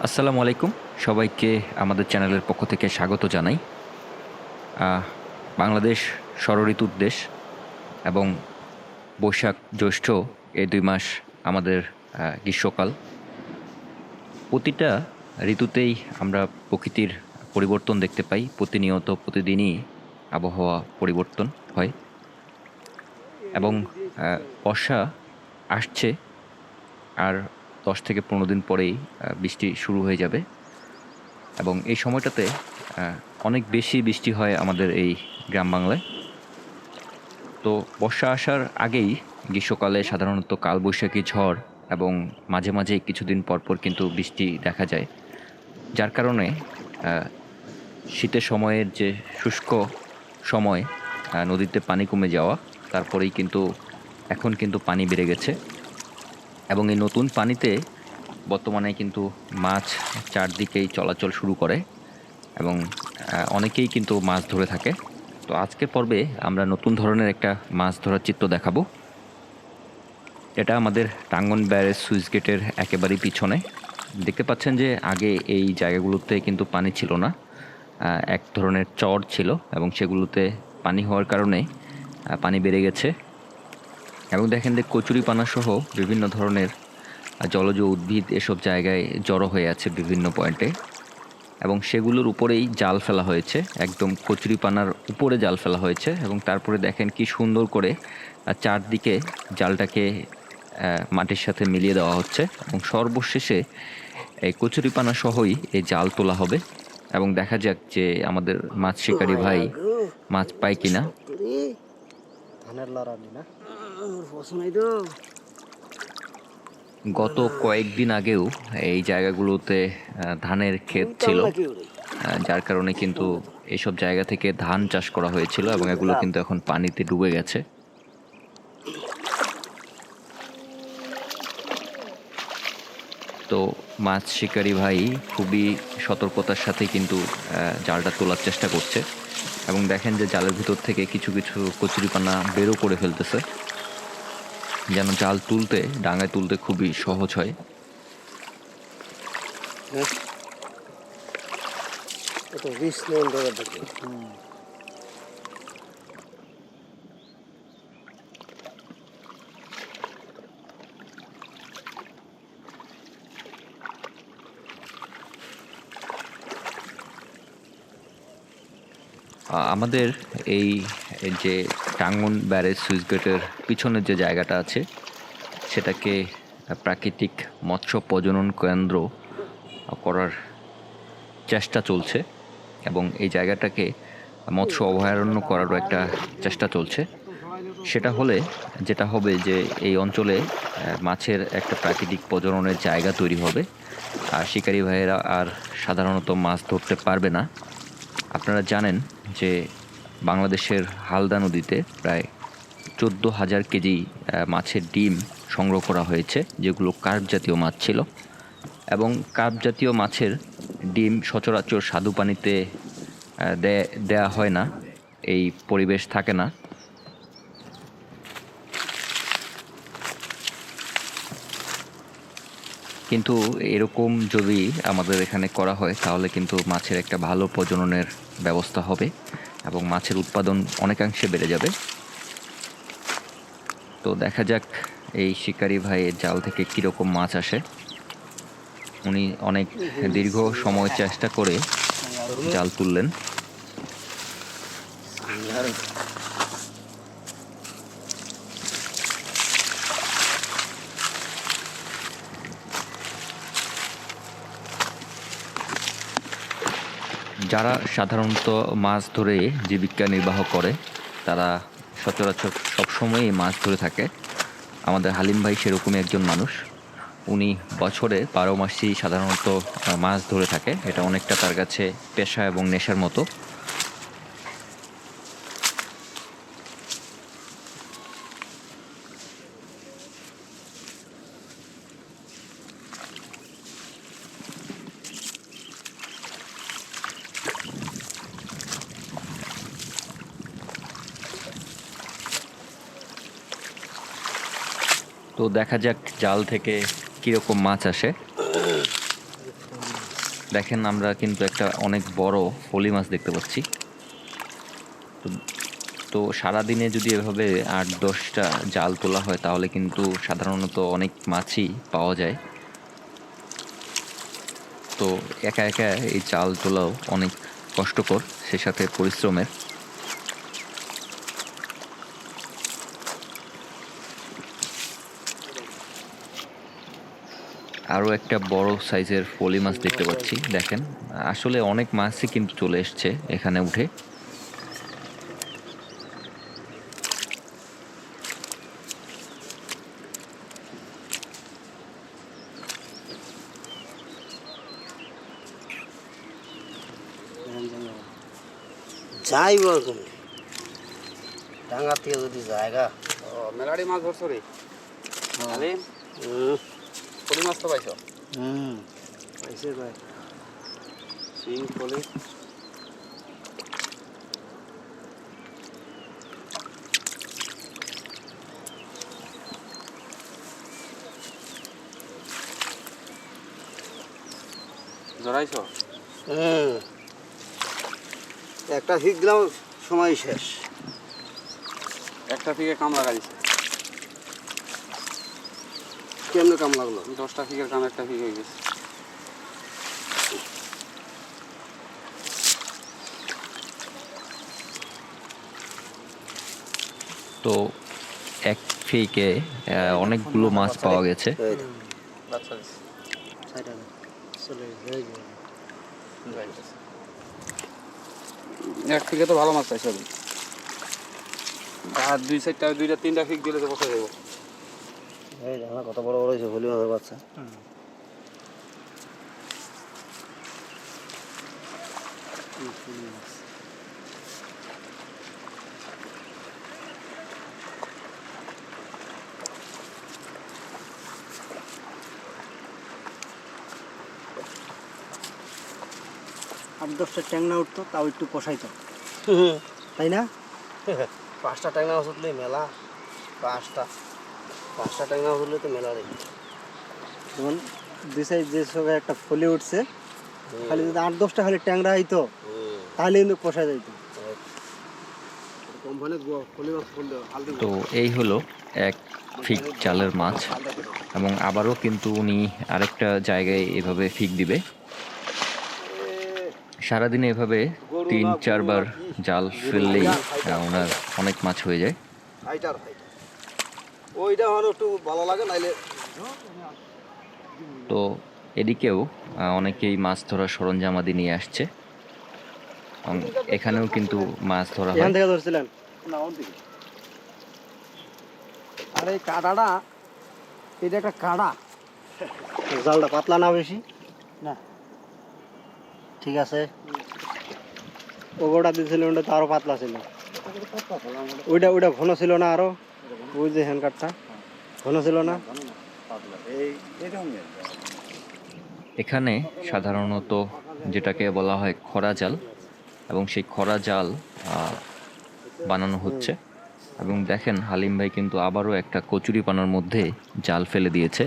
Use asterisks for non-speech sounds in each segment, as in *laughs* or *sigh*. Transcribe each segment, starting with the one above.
আসসালামু আলাইকুম। সবাইকে আমাদের চ্যানেলের পক্ষ থেকে স্বাগত জানাই। বাংলাদেশ ষড়ঋতুর দেশ এবং বৈশাখ জ্যৈষ্ঠ এই দুই মাস আমাদের গ্রীষ্মকাল। প্রতিটা ঋতুতেই আমরা প্রকৃতির পরিবর্তন দেখতে পাই, প্রতিনিয়ত প্রতিদিনই আবহাওয়া পরিবর্তন হয়। এবং বর্ষা আসছে, আর দশ থেকে পনেরো দিন পরেই বৃষ্টি শুরু হয়ে যাবে। এবং এই সময়টাতে অনেক বেশি বৃষ্টি হয় আমাদের এই গ্রাম বাংলায়। তো বর্ষা আসার আগেই গ্রীষ্মকালে সাধারণত কালবৈশাখী ঝড় এবং মাঝে মাঝে কিছুদিন পর পর কিন্তু বৃষ্টি দেখা যায়। যার কারণে শীতের সময়ের যে শুষ্ক সময় নদীতে পানি কমে যাওয়া, তারপরেই কিন্তু, এখন কিন্তু পানি বেড়ে গেছে। এবং এই নতুন পানিতে বর্তমানে কিন্তু মাছ চারদিকেই চলাচল শুরু করে এবং অনেকেই কিন্তু মাছ ধরে থাকে। তো আজকের পর্বে আমরা নতুন ধরনের একটা মাছ ধরার চিত্র দেখাবো। এটা আমাদের টাঙ্গন ব্যারেজ সুইচ গেটের একেবারেই পিছনে। দেখতে পাচ্ছেন যে আগে এই জায়গাগুলোতে কিন্তু পানি ছিল না। এক ধরনের চর ছিল এবং সেগুলোতে পানি হওয়ার কারণে পানি বেড়ে গেছে। এবং দেখেন যে কচুরিপানা সহ বিভিন্ন ধরনের জলজ উদ্ভিদ এসব জায়গায় জড়ো হয়ে আছে বিভিন্ন পয়েন্টে। এবং সেগুলোর উপরেই জাল ফেলা হয়েছে, একদম কচুরিপানার উপরে জাল ফেলা হয়েছে। এবং তারপরে দেখেন কি সুন্দর করে চারদিকে জালটাকে মাটির সাথে মিলিয়ে দেওয়া হচ্ছে। এবং সর্বশেষে এই কচুরিপানা সহই এই জাল তোলা হবে। এবং দেখা যাক যে আমাদের মাছ শিকারী ভাই মাছ পায় কিনা। না? গত কয়েকদিন আগেও এই জায়গাগুলোতে ধানের ক্ষেত ছিল। যার কারণে কিন্তু এইসব জায়গা থেকে ধান চাষ করা হয়েছিল এবং এগুলো কিন্তু এখন পানিতে ডুবে গেছে। তো মাছ শিকারী ভাই খুবই সতর্কতার সাথে কিন্তু আহ, জালটা তোলার চেষ্টা করছে। এবং দেখেন যে জালের ভিতর থেকে কিছু কিছু কচুরিপানা বেরো করে ফেলতেছে। যেন জাল তুলতে ডাঙায় তুলতে খুবই সহজ হয়। আমাদের এই যে টাঙ্গন ব্যারেজ সুইচ গেটের পিছনের যে জায়গাটা আছে, সেটাকে প্রাকৃতিক মৎস্য প্রজনন কেন্দ্র করার চেষ্টা চলছে এবং এই জায়গাটাকে মৎস্য অভয়ারণ্য করারও একটা চেষ্টা চলছে। সেটা হলে যেটা হবে যে এই অঞ্চলে মাছের একটা প্রাকৃতিক প্রজননের জায়গা তৈরি হবে। আর শিকারী ভাইয়েরা আর সাধারণত মাছ ধরতে পারবে না। আপনারা জানেন যে বাংলাদেশের হালদা নদীতে প্রায় চোদ্দ হাজার কেজি মাছের ডিম সংগ্রহ করা হয়েছে, যেগুলো কার্প জাতীয় মাছ ছিল। এবং কার্প জাতীয় মাছের ডিম সচরাচর স্বাদু পানিতে দেয়া হয় না, এই পরিবেশ থাকে না। কিন্তু এরকম যদি আমাদের এখানে করা হয়, তাহলে কিন্তু মাছের একটা ভালো প্রজননের ব্যবস্থা হবে। এবং মাছের উৎপাদন অনেকাংশে বেড়ে যাবে। তো দেখা যাক এই শিকারি ভাইয়ের জাল থেকে কীরকম মাছ আসে। উনি অনেক দীর্ঘ সময় চেষ্টা করে জাল তুললেন। যারা সাধারণত মাছ ধরে জীবিকা নির্বাহ করে, তারা সচরাচর সবসময়ই মাছ ধরে থাকে। আমাদের হালিম ভাই সেরকমই একজন মানুষ। উনি বছরে বারো মাসেই সাধারণত মাছ ধরে থাকে। এটা অনেকটা তার কাছে পেশা এবং নেশার মতো। দেখা যাক জাল থেকে কীরকম মাছ আসে। দেখেন আমরা কিন্তু একটা অনেক বড় ফলি মাছ দেখতে পাচ্ছি। তো- সারাদিনে যদি এভাবে আট দশটা জাল তোলা হয়, তাহলে কিন্তু সাধারণত অনেক মাছই পাওয়া যায়। তো একা একা এই জাল তোলাও অনেক কষ্টকর, সে সাথে পরিশ্রমের। আরও একটা বড় সাইজের ফলি মাছ দেখতে পাচ্ছি দেখেন। আসলে অনেক মাছই কিন্তু চলে এসছে এখানে উঠে। যাই ওরকম ডাঙ্গা থেকে যদি জায়গা মেলাডি মাছ ধরছো রে। খালি হুম। পলি মাছ তো পাইছো? হুম পাইছে ভাই শিং পলি জড়াইছো হুম একটা ফিক দিলাম সময় শেষ। একটা থেকে কাম লাগাইছে কেমনে কাম লাগল? দশটা ফিকের কাম একটা ফিক হয়ে গেছে। তো এক ফিকে অনেকগুলো মাছ পাওয়া গেছে। এক ফিকে তো ভালো মাছ আর দুই চারটা দুইটা তিনটা ফিক দিলে তো বসে যাব। এই দেখো কত বড় বড় হয়েছে ভলি মাছের বাচ্চা। আট দশটা ট্যাংনা উঠতো তাও একটু পোষাইতো *laughs* তাই না? পাঁচটা ট্যাংরা মাছ উঠলে মেলা পাঁচটা। পাঁচটা মাছ উঠলে তো মেলা রে যেমন দুই সাইড যে সঙ্গে একটা ফলি উঠছে খালি যদি আট দশটা খালি ট্যাংরা হইতো তাহলে কিন্তু পোষা যাইতো। তো এই হলো এক ফিক জালের মাছ এবং আবারও কিন্তু উনি আরেকটা জায়গায় এভাবে ফিক দিবে। সারাদিনে এভাবে তিন চারবার জাল ফেললেই ওনার অনেক মাছ হয়ে যায়। ওইটা আমার একটু ভালো লাগে নাইলে তো এদিকেও অনেকেই মাছ ধরার সরঞ্জামাদি নিয়ে আসছে। এখানেও কিন্তু মাছ ধরা এখান হয় থেকে ধরছিলেন? না ওর আর এই কাটাটা এটা একটা কাটা। জালটা পাতলা না বেশি? না। ঠিক আছে। ওগোটা দিয়েছিল ওটা তো আরও পাতলা ছিল। ওইটা ওইটা ঘন ছিল না আরও? ওই যে হ্যান্ড কার্ডটা ঘন ছিল না? এখানে সাধারণত যেটাকে বলা হয় খরা জাল, এবং সেই খরা জাল বানানো হচ্ছে। এবং দেখেন হালিম ভাই কিন্তু আবারও একটা কচুরি পানার মধ্যে জাল ফেলে দিয়েছে।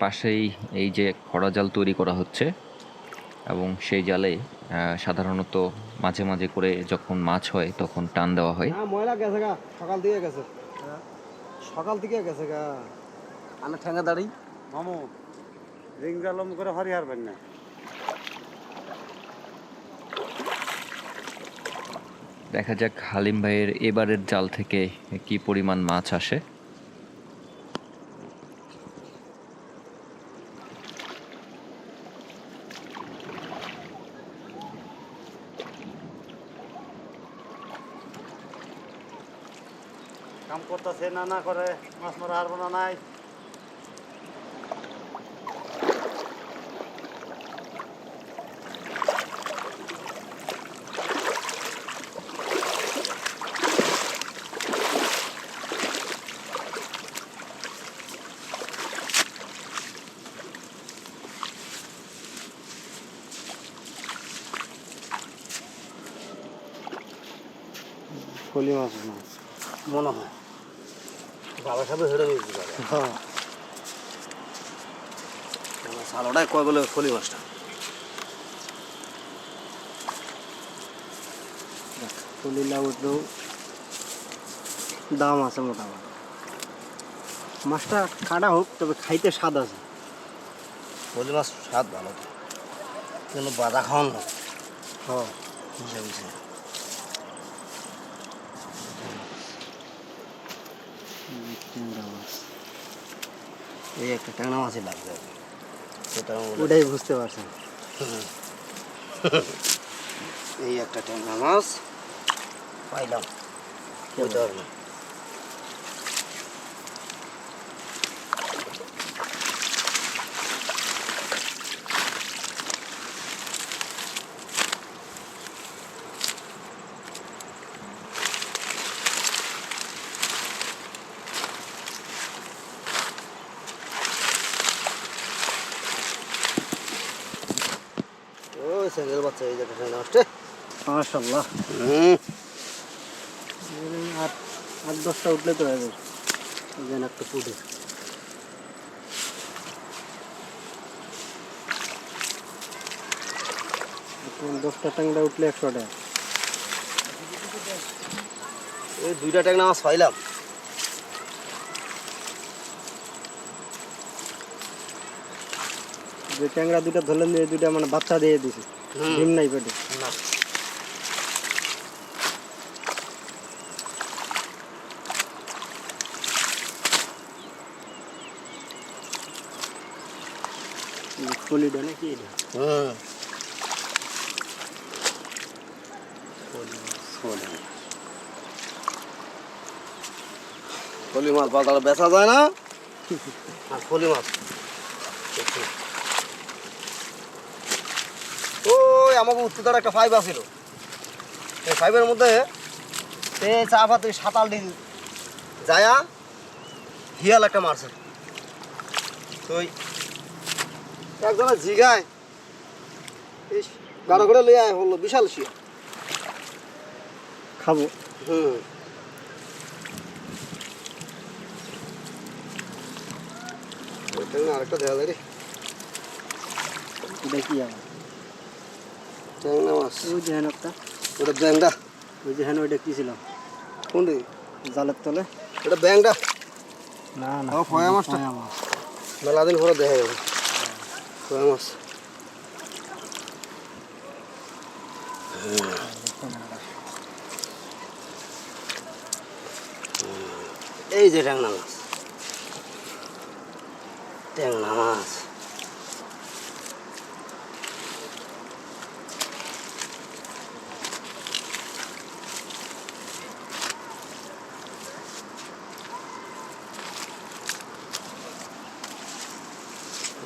পাশেই এই যে খরা জাল তৈরি করা হচ্ছে এবং সেই জালে সাধারণত মাঝে মাঝে করে যখন মাছ হয় তখন টান দেওয়া হয়। ময়লা গেছে গা সকাল থেকে গেছে। সকাল থেকে গেছে গা। আমি ঠেঙ্গা দাঁড়ি। মামু রিং জালম করে হরি হারবেন না। দেখা যাক হালিম ভাইয়ের এবারের জাল থেকে কি পরিমাণ মাছ আসে। কাম করতেছে না না করে মাছ মারা হারবো না নাই। ফলি মাছ বাবার সাথে হেঁটে নিয়েছি হ্যাঁ সালোটাই কয় বলে ফলি মাছটা? কলিলা উঠলেও দাম আছে মোটামুটি। মাছটা কাটা হোক তবে খাইতে স্বাদ আছে। ফলি মাছ স্বাদ ভালো কিন্তু বাজা খাওয়ান না। হ্যাঁ। হিসাব হিসেবে ট্যাংরা মাছ এই একটা ট্যাংরা মাছই লাগবে সেটা ওটাই বুঝতে পারছেন এই একটা ট্যাংরা মাছ। পাইলাম। বুঝতে পারব বাচ্চা এই মাছটা মাশাল্লাহ আট আট দশটা উঠলে তো ওই জন্য একটা দশটা ট্যাংরা উঠলে একশো টাকা। এই দুইটা ট্যাংরা মাছ পাইলাম। যে ট্যাংরা দুটা ধরলেন যে দুইটা মানে বাচ্চা দিয়ে দিছে। ডিম নাই পেটে না। কলিটা নাকি এটা? হুম। ফলি মাছ বাজারে বেচা যায় না? আর ফলি মাছ দেখি। ওই আমাকে উত্তর একটা ফাইভ আছিল এই ফাইভের মধ্যে এই চা পাতি সাতাল দিন যায়া হিয়াল একটা মারছে। তো একজনে জিগায় গাড়ো করে লইয়া আয় হলো বিশাল শিয়া খাব। হুম। আরেকটা দেওয়া যায় রে। এটা কি আবার। ট্যাংরা মাছ। ওই যে একটা। ওটা ব্যাংটা ওই যে হেন ওইটা কি ছিল? কোনটি? জালের তলে। এটা ব্যাংটা না না ও, ফয়া মাছটা? মেলা দিন পরে দেখা যাবে। কয় মাছ। এই যে ট্যাংরা মাছ। ট্যাংরা মাছ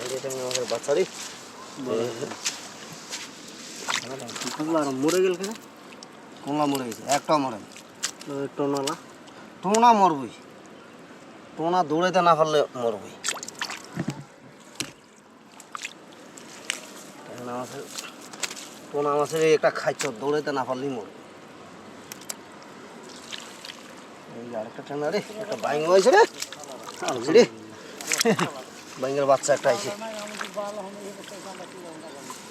এই যে আর মরে গেল কেন? কোনলা মরে গেছে একটা মরে টোনালা টোনা মরবই। টোনা দৌড়াইতে না পারলে মরবই। টোনা মাছের একটা খাইছ দৌড়াইতে না পারলেই মরবে আরেকটা রে একটা বাইং হয়েছে রে। রে। বাইঙ্গের বাচ্চা একটা আইছে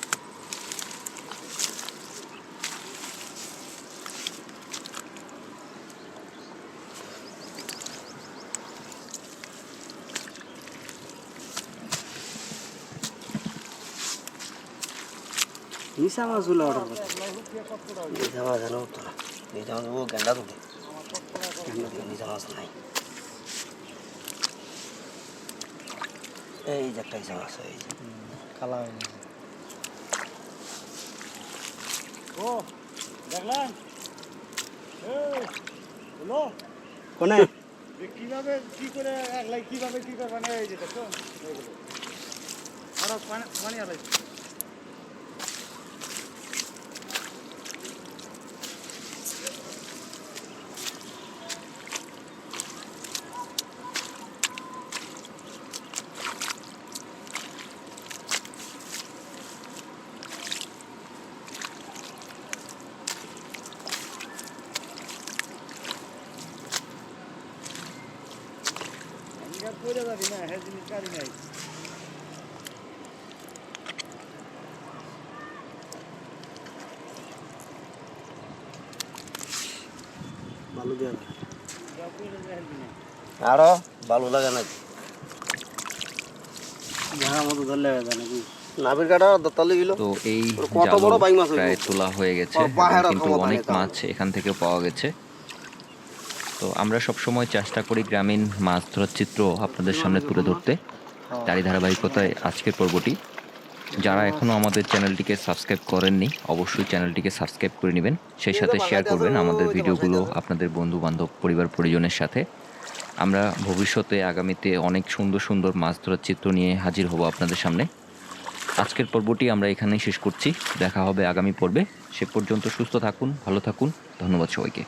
মিশা মাছগুলো অর্ডার করতে নিজা মাছ জানো তো না নিজা মাছ ও গেন্ডা দুটি নিজা মাছ নাই এই যে একটা হিসাব আছে এই যে। কালা হয়ে গেছে। ও দেখলেন? কোনে? কীভাবে কি করে একলাই কীভাবে কি করে মানে এই যে দেখো আর পানি পানি আলাই পড়ে যাবি না হ্যাঁ জিনিস গাড়ি নাই। ভালো দিয়ে যা পড়ে যায় না আরও ভালো লাগে না মতো ধরলে হয়ে নাকি নাবির কাটা দত্তালি গেল। তো এই কত বড় বাইক মাছ? প্রায় তোলা হয়ে গেছে কিন্তু অনেক মাছ এখান থেকে পাওয়া গেছে। তো আমরা সব সময় চেষ্টা করি গ্রামীণ মাছ ধরার চিত্র আপনাদের সামনে তুলে ধরতে। তারই ধারাবাহিকতায় আজকের পর্বটি। যারা এখনও আমাদের চ্যানেলটিকে সাবস্ক্রাইব করেননি, অবশ্যই চ্যানেলটিকে সাবস্ক্রাইব করে নেবেন। সেই সাথে শেয়ার করবেন আমাদের ভিডিওগুলো আপনাদের বন্ধু বান্ধব পরিবার পরিজনের সাথে। আমরা ভবিষ্যতে আগামীতে অনেক সুন্দর সুন্দর মাছ ধরার চিত্র নিয়ে হাজির হব আপনাদের সামনে। আজকের পর্বটি আমরা এখানেই শেষ করছি। দেখা হবে আগামী পর্বে। সে পর্যন্ত সুস্থ থাকুন, ভালো থাকুন। ধন্যবাদ সবাইকে।